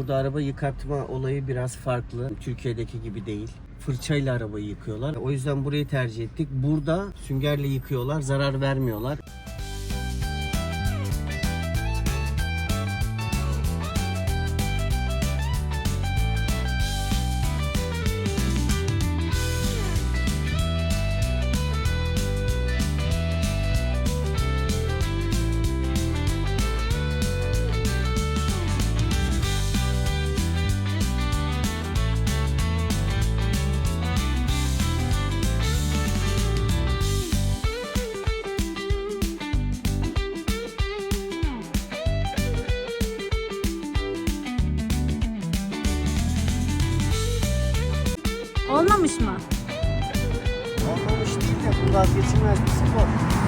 Burada araba yıkatma olayı biraz farklı. Türkiye'deki gibi değil. Fırçayla arabayı yıkıyorlar. O yüzden burayı tercih ettik. Burada süngerle yıkıyorlar, zarar vermiyorlar. Olmamış mı? Olmamış değil de bu vazgeçilmez bir spor.